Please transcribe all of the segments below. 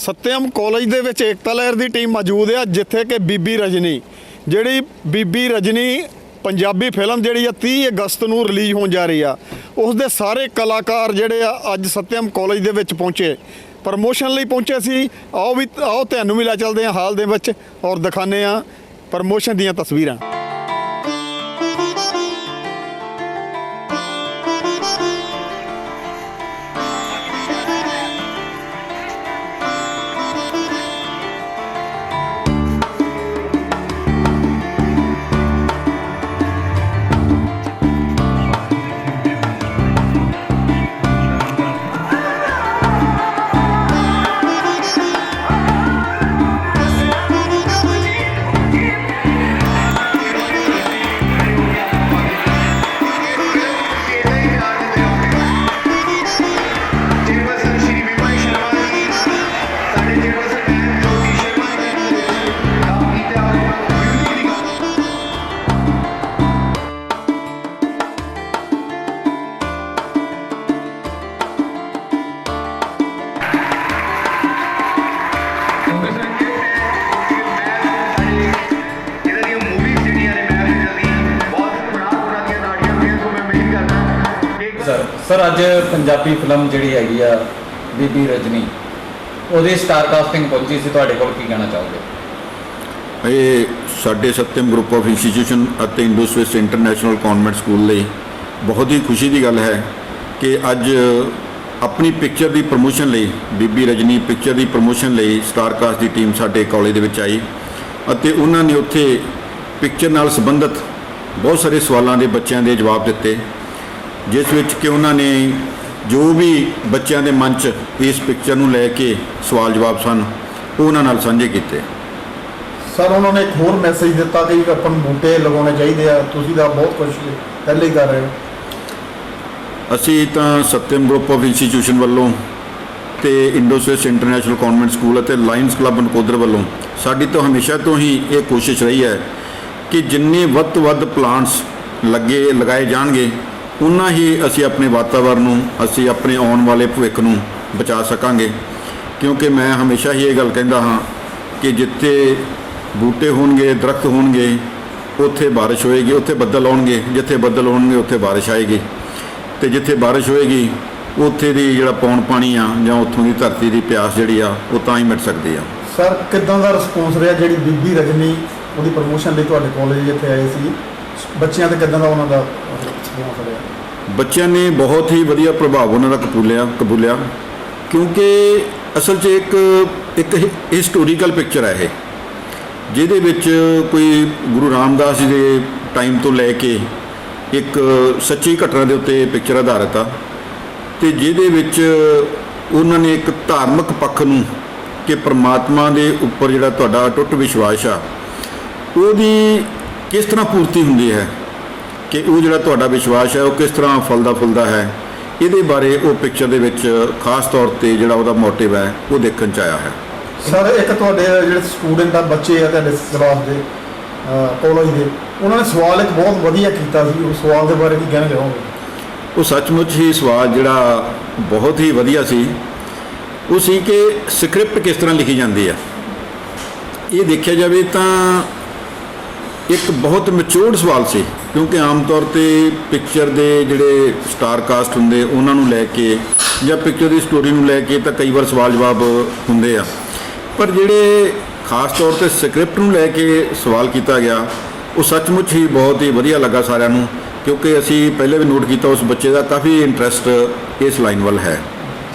Satyam college ਦੇ ਵਿੱਚ ਏਕਤਾ ਲਹਿਰ ਦੀ ਟੀਮ ਮੌਜੂਦ ਆ, ਜਿੱਥੇ ਕਿ ਬੀਬੀ ਰਜਨੀ, ਜਿਹੜੀ ਬੀਬੀ ਰਜਨੀ ਪੰਜਾਬੀ ਫਿਲਮ ਜਿਹੜੀ ਆ 30 ਅਗਸਤ ਨੂੰ ਰਿਲੀਜ਼ ਹੋਣ ਜਾ ਰਹੀ ਆ। ਉਸ ਦੇ ਸਾਰੇ ਕਲਾਕਾਰ ਜਿਹੜੇ ਆ, ਅੱਜ ਸਤਿਅਮ ਕਾਲਜ ਦੇ ਵਿੱਚ ਪਹੁੰਚੇ। ਪ੍ਰਮੋਸ਼ਨ ਲਈ ਪਹੁੰਚੇ ਸੀ। ਆਓ ਵੀ, ਆਓ ਤੁਹਾਨੂੰ ਵੀ ਲੈ ਚੱਲਦੇ ਆ ਹਾਲ ਦੇ ਵਿੱਚ ਔਰ ਦਿਖਾਣੇ ਆ ਪ੍ਰਮੋਸ਼ਨ ਦੀਆਂ ਤਸਵੀਰਾਂ। ਸਰ, ਅੱਜ ਪੰਜਾਬੀ ਫਿਲਮ ਜਿਹੜੀ ਹੈਗੀ ਆ, ਬੀਬੀ ਰਜਨੀ, ਉਹਦੀ ਸਟਾਰ ਕਾਸਟਿੰਗ ਪਹੁੰਚੀ ਸੀ, ਤੁਹਾਡੇ ਕੋਲ ਕੀ ਕਹਿਣਾ ਚਾਹੋਗੇ? ਇਹ ਸਾਡੇ ਸਤਿਅਮ ਗਰੁੱਪ ਆਫ ਇੰਸਟੀਟਿਊਸ਼ਨ ਅਤੇ Indo Swiss international convent school ਲਈ ਬਹੁਤ ਹੀ ਖੁਸ਼ੀ ਦੀ ਗੱਲ ਹੈ ਕਿ ਅੱਜ ਆਪਣੀ ਪਿਕਚਰ ਦੀ ਪ੍ਰਮੋਸ਼ਨ ਲਈ, ਬੀਬੀ ਰਜਨੀ ਪਿਕਚਰ ਦੀ ਪ੍ਰਮੋਸ਼ਨ ਲਈ ਸਟਾਰ ਕਾਸਟ ਦੀ ਟੀਮ ਸਾਡੇ ਕਾਲਜ ਦੇ ਵਿੱਚ ਆਈ ਅਤੇ ਉਹਨਾਂ ਨੇ ਉੱਥੇ ਪਿਕਚਰ ਨਾਲ ਸੰਬੰਧਿਤ ਬਹੁਤ ਸਾਰੇ ਸਵਾਲਾਂ ਦੇ ਬੱਚਿਆਂ ਦੇ ਜਵਾਬ ਦਿੱਤੇ। ਜਿਸ ਵਿੱਚ ਕਿ ਉਹਨਾਂ ਨੇ ਜੋ ਵੀ ਬੱਚਿਆਂ ਦੇ ਮਨ 'ਚ ਇਸ ਪਿਕਚਰ ਨੂੰ ਲੈ ਕੇ ਸਵਾਲ ਜਵਾਬ ਸਨ ਉਹ ਉਹਨਾਂ ਨਾਲ ਸਾਂਝੇ ਕੀਤੇ। ਸਰ ਉਹਨਾਂ ਨੇ ਇੱਕ ਹੋਰ ਮੈਸੇਜ ਦਿੱਤਾ ਕਿ ਆਪਾਂ ਨੂੰ ਬੂਟੇ ਲਗਾਉਣੇ ਚਾਹੀਦੇ ਆ। ਤੁਸੀਂ ਤਾਂ ਬਹੁਤ ਕੁਝ ਪਹਿਲੇ ਹੀ ਕਰ ਰਹੇ ਹੋ। ਅਸੀਂ ਤਾਂ ਸਤਿਅਮ ਗਰੁੱਪ ਆਫ ਇੰਸਟੀਟਿਊਸ਼ਨ ਵੱਲੋਂ ਤੇ Indo Swiss international convent school ਅਤੇ ਲਾਇਨਸ ਕਲੱਬ ਨਕੋਦਰ ਵੱਲੋਂ ਸਾਡੀ ਤਾਂ ਹਮੇਸ਼ਾ ਤੋਂ ਹੀ ਇਹ ਕੋਸ਼ਿਸ਼ ਰਹੀ ਹੈ ਕਿ ਜਿੰਨੇ ਵੱਧ ਤੋਂ ਵੱਧ ਪਲਾਂਟਸ ਲੱਗੇ ਲਗਾਏ ਜਾਣਗੇ ਉਨਾ ਹੀ ਅਸੀਂ ਆਪਣੇ ਵਾਤਾਵਰਨ ਨੂੰ, ਅਸੀਂ ਆਪਣੇ ਆਉਣ ਵਾਲੇ ਭਵਿੱਖ ਨੂੰ ਬਚਾ ਸਕਾਂਗੇ। ਕਿਉਂਕਿ ਮੈਂ ਹਮੇਸ਼ਾ ਹੀ ਇਹ ਗੱਲ ਕਹਿੰਦਾ ਹਾਂ ਕਿ ਜਿੱਥੇ ਬੂਟੇ ਹੋਣਗੇ, ਦਰਖਤ ਹੋਣਗੇ, ਉੱਥੇ ਬਾਰਿਸ਼ ਹੋਏਗੀ, ਉੱਥੇ ਬੱਦਲ ਆਉਣਗੇ। ਜਿੱਥੇ ਬੱਦਲ ਹੋਣਗੇ, ਉੱਥੇ ਬਾਰਿਸ਼ ਆਏਗੀ। ਤੇ ਜਿੱਥੇ ਬਾਰਿਸ਼ ਹੋਏਗੀ, ਉੱਥੇ ਦੀ ਜਿਹੜਾ ਪੌਣ ਪਾਣੀ ਆ ਜਾਂ ਉੱਥੋਂ ਦੀ ਧਰਤੀ ਦੀ ਪਿਆਸ ਜਿਹੜੀ ਆ, ਉਹ ਤਾਂ ਹੀ ਮਿਟ ਸਕਦੀ ਆ। ਸਰ, ਕਿੱਦਾਂ ਦਾ ਰਿਸਪੌਂਸ ਰਿਹਾ ਜਿਹੜੀ ਬੀਬੀ ਰਜਨੀ, ਉਹਦੀ ਪ੍ਰਮੋਸ਼ਨ ਲਈ ਤੁਹਾਡੇ ਕਾਲਜ ਇੱਥੇ ਆਏ ਸੀ? ਬੱਚਿਆਂ ਤੇ ਕਿੱਦਾਂ ਦਾ ਉਹਨਾਂ ਦਾ ਬੱਚਿਆਂ ਨੇ ਬਹੁਤ ਹੀ ਵਧੀਆ ਪ੍ਰਭਾਵ ਉਹਨਾਂ ਦਾ ਕਬੂਲਿਆ ਕਬੂਲਿਆ। ਕਿਉਂਕਿ ਅਸਲ 'ਚ ਇੱਕ ਇੱਕ ਹਿਸਟੋਰੀਕਲ ਪਿਕਚਰ ਹੈ ਇਹ। ਜਿਹਦੇ ਵਿੱਚ ਕੋਈ ਗੁਰੂ ਰਾਮਦਾਸ ਜੀ ਦੇ ਟਾਈਮ ਤੋਂ ਲੈ ਕੇ ਇੱਕ ਸੱਚੀ ਘਟਨਾ ਦੇ ਉੱਤੇ ਪਿਕਚਰ ਆਧਾਰਿਤ ਆ। ਤੇ ਜਿਹਦੇ ਵਿੱਚ ਉਹਨਾਂ ਨੇ ਇੱਕ ਧਾਰਮਿਕ ਪੱਖ ਨੂੰ ਕਿ ਪ੍ਰਮਾਤਮਾ ਦੇ ਉੱਪਰ ਜਿਹੜਾ ਤੁਹਾਡਾ ਟੁੱਟ ਵਿਸ਼ਵਾਸ ਆ, ਉਹਦੀ ਕਿਸ ਤਰ੍ਹਾਂ ਪੂਰਤੀ ਹੁੰਦੀ ਹੈ? ਕਿ ਉਹ ਜਿਹੜਾ ਤੁਹਾਡਾ ਵਿਸ਼ਵਾਸ ਹੈ ਉਹ ਕਿਸ ਤਰ੍ਹਾਂ ਫਲਦਾ ਫੁੱਲਦਾ ਹੈ ਇਹਦੇ ਬਾਰੇ ਉਹ ਪਿਕਚਰ ਦੇ ਵਿੱਚ ਖਾਸ ਤੌਰ ਤੇ ਜਿਹੜਾ ਉਹਦਾ ਮੋਟਿਵ ਹੈ ਉਹ ਦੇਖਣ ਚ ਆਇਆ ਹੈ। ਸਰ ਇੱਕ ਤੁਹਾਡੇ ਜਿਹੜੇ ਸਟੂਡੈਂਟ ਆ ਬੱਚੇ ਆ ਤੁਹਾਡੇ ਕਲਾਸ ਦੇ ਕਾਲਜ ਦੇ ਉਹਨਾਂ ਨੇ ਸਵਾਲ ਇੱਕ ਬਹੁਤ ਵਧੀਆ ਕੀਤਾ ਸੀ ਉਸ ਸਵਾਲ ਦੇ ਬਾਰੇ ਕੀ ਕਹਿਣਾ ਚਾਹੋਗੇ? ਉਹ ਸੱਚਮੁੱਚ ਹੀ ਸਵਾਲ ਜਿਹੜਾ ਬਹੁਤ ਹੀ ਵਧੀਆ ਸੀ ਉਹ ਸੀ ਕਿ ਸਕ੍ਰਿਪਟ ਕਿਸ ਤਰ੍ਹਾਂ ਲਿਖੀ ਜਾਂਦੀ ਹੈ। ਇਹ ਦੇਖਿਆ ਜਾਵੇ ਤਾਂ ਇੱਕ ਬਹੁਤ ਮੈਚੁਰਡ ਸਵਾਲ ਸੀ, ਕਿਉਂਕਿ ਆਮ ਤੌਰ ਤੇ ਪਿਕਚਰ ਦੇ ਜਿਹੜੇ ਸਟਾਰ ਕਾਸਟ ਹੁੰਦੇ, ਉਹਨਾਂ ਨੂੰ ਲੈ ਕੇ ਜਾਂ ਪਿਕਚਰ ਦੀ ਸਟੋਰੀ ਨੂੰ ਲੈ ਕੇ ਤਾਂ ਕਈ ਵਾਰ ਸਵਾਲ ਜਵਾਬ ਹੁੰਦੇ ਆ। ਪਰ ਜਿਹੜੇ ਖਾਸ ਤੌਰ ਤੇ ਸਕ੍ਰਿਪਟ ਨੂੰ ਲੈ ਕੇ ਸਵਾਲ ਕੀਤਾ ਗਿਆ, ਉਹ ਸੱਚਮੁੱਚ ਹੀ ਬਹੁਤ ਹੀ ਵਧੀਆ ਲੱਗਾ ਸਾਰਿਆਂ ਨੂੰ, ਕਿਉਂਕਿ ਅਸੀਂ ਪਹਿਲੇ ਵੀ ਨੋਟ ਕੀਤਾ, ਉਸ ਬੱਚੇ ਦਾ ਕਾਫੀ ਇੰਟਰਸਟ ਇਸ ਲਾਈਨ ਵੱਲ ਹੈ।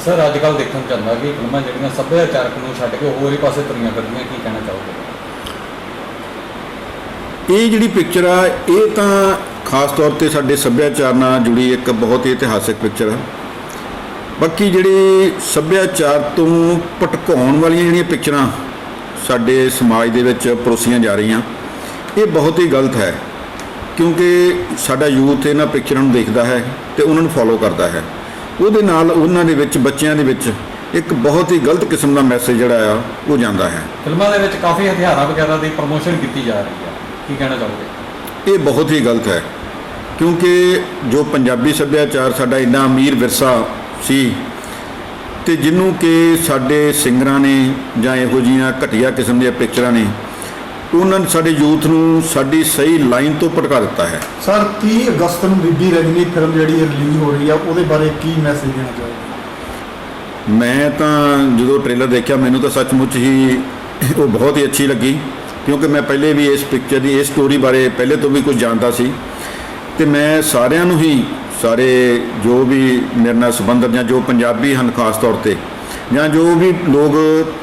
ਸਰ ਅੱਜ ਕੱਲ ਦੇਖਣ ਚ ਆਉਂਦਾ ਕਿ ਫਿਲਮਾਂ ਜਿਹੜੀਆਂ ਸੱਭਿਆਚਾਰਕ ਨੂੰ ਛੱਡ ਕੇ ਹੋਰ ਹੀ ਪਾਸੇ ਤੁਰੀਆਂ ਫਿਰਦੀਆਂ, ਕੀ ਕਹਿਣਾ ਚਾਹੋਗੇ? ਇਹ ਜਿਹੜੀ ਪਿਕਚਰ ਆ, ਇਹ ਤਾਂ ਖਾਸ ਤੌਰ ਤੇ ਸਾਡੇ ਸੱਭਿਆਚਾਰ ਨਾਲ ਜੁੜੀ ਇੱਕ ਬਹੁਤ ਹੀ ਇਤਿਹਾਸਿਕ ਪਿਕਚਰ ਆ। ਬਾਕੀ ਜਿਹੜੇ ਸੱਭਿਆਚਾਰ ਤੋਂ ਭਟਕਾਉਣ ਵਾਲੀਆਂ ਜਿਹੜੀਆਂ ਪਿਕਚਰਾਂ ਸਾਡੇ ਸਮਾਜ ਦੇ ਵਿੱਚ ਪਰੋਸੀਆਂ ਜਾ ਰਹੀਆਂ, ਇਹ ਬਹੁਤ ਹੀ ਗਲਤ ਹੈ। ਕਿਉਂਕਿ ਸਾਡਾ ਯੂਥ ਇਹਨਾਂ ਪਿਕਚਰਾਂ ਨੂੰ ਦੇਖਦਾ ਹੈ ਤੇ ਉਹਨਾਂ ਨੂੰ ਫੋਲੋ ਕਰਦਾ ਹੈ। ਉਹਦੇ ਨਾਲ ਉਹਨਾਂ ਦੇ ਵਿੱਚ, ਬੱਚਿਆਂ ਦੇ ਵਿੱਚ ਇੱਕ ਬਹੁਤ ਹੀ ਗਲਤ ਕਿਸਮ ਦਾ ਮੈਸੇਜ ਜਿਹੜਾ ਆ, ਉਹ ਜਾਂਦਾ ਹੈ। ਫਿਲਮਾਂ ਦੇ ਵਿੱਚ ਕਾਫੀ ਹਥਿਆਰਾਂ ਵਗੈਰਾ ਦੀ ਪ੍ਰਮੋਸ਼ਨ ਕੀਤੀ ਜਾ ਰਹੀ ਹੈ। ਕੀ ਕਹਿਣਾ ਚਾਹੋਗੇ? ਇਹ ਬਹੁਤ ਹੀ ਗਲਤ ਹੈ ਕਿਉਂਕਿ ਜੋ ਪੰਜਾਬੀ ਸੱਭਿਆਚਾਰ ਸਾਡਾ ਇੰਨਾ ਅਮੀਰ ਵਿਰਸਾ ਸੀ ਤੇ ਜਿਹਨੂੰ ਕਿ ਸਾਡੇ ਸਿੰਗਰਾਂ ਨੇ ਜਾਂ ਇਹੋ ਜੀਆਂ ਘਟੀਆ ਕਿਸਮ ਦੀਆਂ ਪਿਕਚਰਾਂ ਨੇ ਉਹਨਾਂ ਨੇ ਸਾਡੇ ਯੂਥ ਨੂੰ ਸਾਡੀ ਸਹੀ ਲਾਈਨ ਤੋਂ ਭਟਕਾ ਦਿੱਤਾ ਹੈ। ਸਰ 30 ਅਗਸਤ ਨੂੰ ਬੀਬੀ ਰਜਨੀ ਫਿਲਮ ਜਿਹੜੀ ਰਿਲੀਜ਼ ਹੋ ਰਹੀ ਆ ਉਹਦੇ ਬਾਰੇ ਕੀ ਮੈਸੇਜ ਦੇਣਾ ਚਾਹੋਗੇ? ਮੈਂ ਤਾਂ ਜਦੋਂ ਟ੍ਰੇਲਰ ਦੇਖਿਆ ਮੈਨੂੰ ਤਾਂ ਸੱਚਮੁੱਚ ਹੀ ਉਹ ਬਹੁਤ ਹੀ ਅੱਛੀ ਲੱਗੀ। ਕਿਉਂਕਿ ਮੈਂ ਪਹਿਲੇ ਵੀ ਇਸ ਪਿਕਚਰ ਦੀ, ਇਸ ਸਟੋਰੀ ਬਾਰੇ ਪਹਿਲੇ ਤੋਂ ਵੀ ਕੁਝ ਜਾਣਦਾ ਸੀ। ਤੇ ਮੈਂ ਸਾਰਿਆਂ ਨੂੰ ਹੀ, ਸਾਰੇ ਜੋ ਵੀ ਮੇਰੇ ਨਾਲ ਸੰਬੰਧਤ ਜਾਂ ਜੋ ਪੰਜਾਬੀ ਹਨ ਖਾਸ ਤੌਰ ਤੇ, ਜਾਂ ਜੋ ਵੀ ਲੋਕ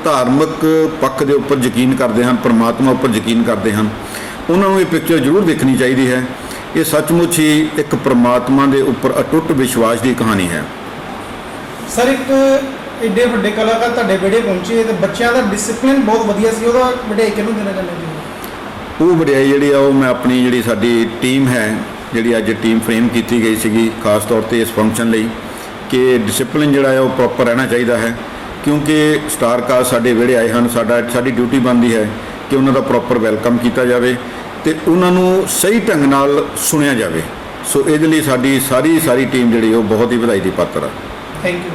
ਧਾਰਮਿਕ ਪੱਖ ਦੇ ਉੱਪਰ ਯਕੀਨ ਕਰਦੇ ਹਨ, ਪਰਮਾਤਮਾ ਉੱਪਰ ਯਕੀਨ ਕਰਦੇ ਹਨ, ਉਹਨਾਂ ਨੂੰ ਇਹ ਪਿਕਚਰ ਜ਼ਰੂਰ ਦੇਖਣੀ ਚਾਹੀਦੀ ਹੈ। ਇਹ ਸੱਚਮੁੱਚ ਹੀ ਇੱਕ ਪਰਮਾਤਮਾ ਦੇ ਉੱਪਰ ਅਟੁੱਟ ਵਿਸ਼ਵਾਸ ਦੀ ਕਹਾਣੀ ਹੈ। ਸਰ, ਇੱਕ ਏਡੇ ਵੱਡੇ ਕਲਾਕਾਰ ਤੁਹਾਡੇ ਵਿੜੇ ਪਹੁੰਚੇ ਤੇ ਬੱਚਿਆਂ ਦਾ ਡਿਸਪਲਿਨ ਬਹੁਤ ਵਧੀਆ ਸੀ ਉਹਦਾ ਵਧਾਈ ਕਿਹਨੂੰ ਦੇਣਾ ਚਾਹੁੰਦੇ ਜੀ ਉਹ ਵਡਿਆਈ ਜਿਹੜੀ ਆ ਉਹ ਮੈਂ ਆਪਣੀ ਜਿਹੜੀ ਸਾਡੀ ਟੀਮ ਹੈ ਜਿਹੜੀ ਅੱਜ ਟੀਮ ਫਰੇਮ ਕੀਤੀ ਗਈ ਸੀਗੀ ਖਾਸ ਤੌਰ ਤੇ ਇਸ ਫੰਕਸ਼ਨ ਲਈ ਕਿ ਡਿਸਪਲਿਨ ਜਿਹੜਾ ਹੈ ਉਹ ਪ੍ਰੋਪਰ ਰਹਿਣਾ ਚਾਹੀਦਾ ਹੈ ਕਿਉਂਕਿ ਸਟਾਰ ਕਾਸਟ ਸਾਡੇ ਵਿਹੜੇ ਆਏ ਹਨ ਸਾਡਾ ਸਾਡੀ ਡਿਊਟੀ ਬਣਦੀ ਹੈ ਕਿ ਉਹਨਾਂ ਦਾ ਪ੍ਰੋਪਰ ਵੈਲਕਮ ਕੀਤਾ ਜਾਵੇ ਤੇ ਉਹਨਾਂ ਨੂੰ ਸਹੀ ਢੰਗ ਨਾਲ ਸੁਣਿਆ ਜਾਵੇ। ਸੋ ਇਹਦੇ ਲਈ ਸਾਡੀ ਸਾਰੀ ਸਾਰੀ ਟੀਮ ਜਿਹੜੀ ਉਹ ਬਹੁਤ ਹੀ ਵਧਾਈ ਦੀ ਪਾਤਰ ਹੈ ਥੈਂਕ ਯੂ